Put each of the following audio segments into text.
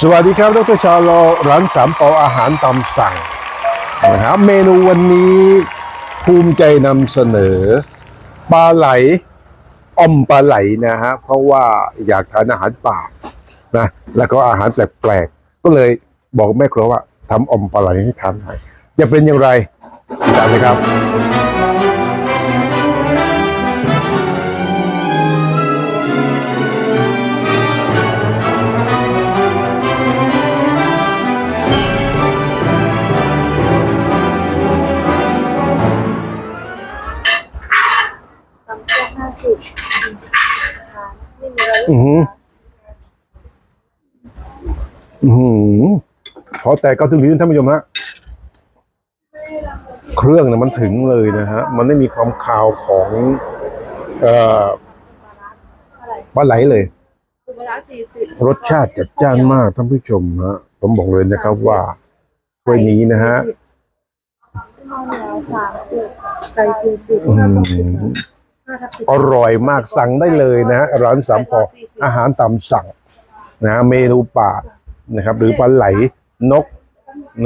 สวัสดีครับดรชาโลร้านสามปาอาหารตามสั่งนะครับเมนูวันนี้ภูมิใจนำเสนอปลาไหลอ่อมปลาไหลนะฮะเพราะว่าอยากทานอาหารป่านะแล้วก็อาหารแปลกๆก็เลยบอกแม่ครัวว่าทำอ่อมปลาไหลให้ทานหน่อยจะเป็นอย่างไรติดตามเลยครับ สิบไม่มีอะไรอือหืออือหือขอแต่ก็ถึงลิ้นท่านผู้ชมฮะเครื่องเนี่ยมันถึงเลยนะฮะ มันไม่มีความคาวของเอ่อปลาไหลเลยคือเวลาสี่สิบรสชาติจัดจ้านมากท่านผู้ชมฮะผมบอกเลยนะครับว่าถ้วยนี้นะฮะข้าวเหนียวสามสิบไก่สี่สิบ อืห้าสิบมห้าทับสิบอร่อยมากสั่งได้เลยนะฮะร้านสามปออาหารตามสั่งนะฮะเมนูป่านะครับ หรือปลาไหลนก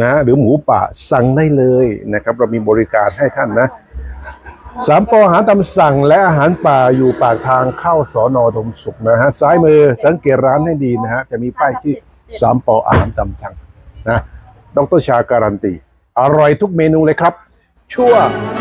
นะหรือหมูป่าสั่งได้เลยนะครับ เรามีบริการให้ท่านนะสามปออาหารตามสั่งและอาหารป่าอยู่ปากทางเข้าสอนอดมสุขนะฮะซ้ายมือสังเกตร้านให้ดีนะฮะจะมีป้ายที่สามปออาหารตามสั่งนะดรชาการันตี อร่อยทุกเมนูเลยครับ ชั่วเ